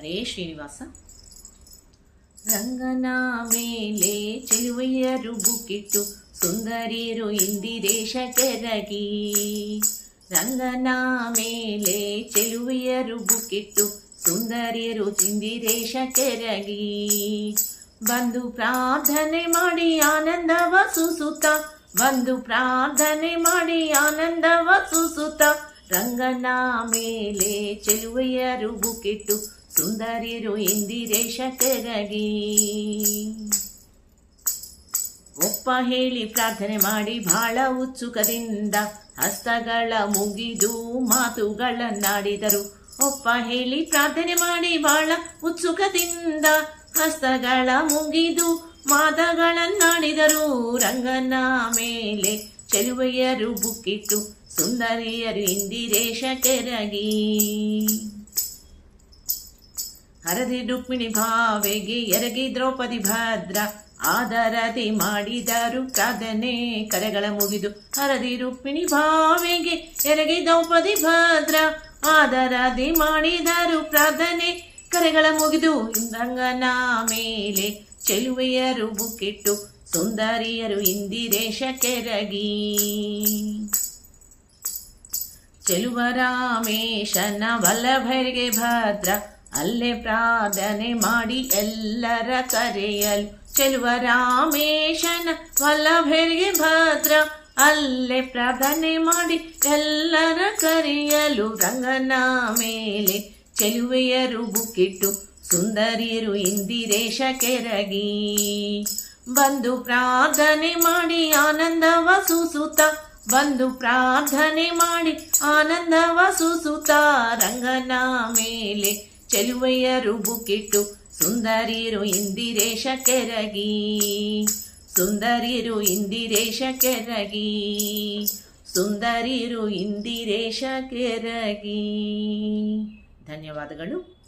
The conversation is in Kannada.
ಹರೇ ಶ್ರೀನಿವಾಸ. ರಂಗನ ಮೇಲೆ ಚೆಲುವೆಯರು ಬುಕ್ಕಿಟ್ಟು ಸುಂದರಿಯರು ಇಂದಿರೇಶ ಕೆರಗಿ. ರಂಗನ ಮೇಲೆ ಚೆಲುವೆಯರು ಬುಕ್ಕಿಟ್ಟು ಸುಂದರಿಯರು ಇಂದಿರೇಶ ಕೆರಗಿ. ಬಂದು ಪ್ರಾರ್ಥನೆ ಮಾಡಿ ಆನಂದವ ಸುಸುತ, ಬಂದು ಪ್ರಾರ್ಥನೆ ಮಾಡಿ ಆನಂದವ ಸುಸುತ. ರಂಗನ ಮೇಲೆ ಚೆಲುವೆಯರು ಬುಕ್ಕಿಟ್ಟು ಸುಂದರಿಯರು ಇಂದಿರೇಶ ಕೆರಗಿ ಒಪ್ಪ ಹೇಳಿ ಪ್ರಾರ್ಥನೆ ಮಾಡಿ ಬಹಳ ಉತ್ಸುಕದಿಂದ ಹಸ್ತಗಳ ಮುಗಿದು ಮಾತುಗಳನ್ನಾಡಿದರು. ಒಪ್ಪ ಹೇಳಿ ಪ್ರಾರ್ಥನೆ ಮಾಡಿ ಬಹಳ ಉತ್ಸುಕದಿಂದ ಹಸ್ತಗಳ ಮುಗಿದು ಮಾತಗಳನ್ನಾಡಿದರು. ರಂಗನ ಮೇಲೆ ಚೆಲುವೆಯರು ಬುಕ್ಕಿಟ್ಟು ಸುಂದರಿಯರು ಇಂದಿರೇಶ ಕೆರಗಿ ಹರದಿ ರುಕ್ಮಿಣಿ ಭಾವೆಗೆ ಎರಗಿ ದ್ರೌಪದಿ ಭದ್ರ. ಆದರದಿ ಮಾಡಿದರು ಕದನೆ ಕರೆಗಳ ಮುಗಿದು ಹರದಿ ರುಕ್ಮಿಣಿ ಭಾವೆಗೆ ಎರಗಿ ದ್ರೌಪದಿ ಭದ್ರ. ಆದರದಿ ಮಾಡಿದರು ಪ್ರಾರ್ಥನೆ ಕರೆಗಳ ಮುಗಿದು ಇಂದ್ರಂಗನ ಮೇಲೆ ಚೆಲುವೆಯರು ಬುಕ್ಕಿಟ್ಟು ಸುಂದರಿಯರು ಇಂದಿರೇಶ ಕೆರಗಿ. ಚೆಲುವ ರಾಮೇಶನ ವಲ್ಲಭರಿಗೆ ಭದ್ರ. ಅಲ್ಲೇ ಪ್ರಾರ್ಥನೆ ಮಾಡಿ ಎಲ್ಲರ ಕರೆಯಲು. ಚೆಲುವ ರಾಮೇಶನ ವಲ್ಲಭರಿಗೆ ಭದ್ರ. ಅಲ್ಲೇ ಪ್ರಾರ್ಥನೆ ಮಾಡಿ ಎಲ್ಲರ ಕರೆಯಲು ರಂಗನ ಮೇಲೆ. ಚೆಲುವೆಯರು ಬುಕ್ಕಿಟ್ಟು ಸುಂದರಿಯರು ಇಂದಿರೇಶ ಕೆರಗಿ. ಬಂದು ಪ್ರಾರ್ಥನೆ ಮಾಡಿ ಆನಂದವ ಸೂಸುತ್ತ ಬಂದು ಪ್ರಾರ್ಥನೆ ಮಾಡಿ ಆನಂದವ ಸೂಸುತ್ತ ರಂಗನ ಮೇಲೆ. ಚೆಲುವೆಯರು ಬುಕ್ಕಿಟ್ಟು ಸುಂದರಿರು ಇಂದಿರೇಶ ಕೆರಗಿ. ಸುಂದರಿರು ಇಂದಿರೇಶ ಕೆರಗಿ. ಸುಂದರಿರು ಇಂದಿರೇಶ ಕೆರಗಿ. ಧನ್ಯವಾದಗಳು.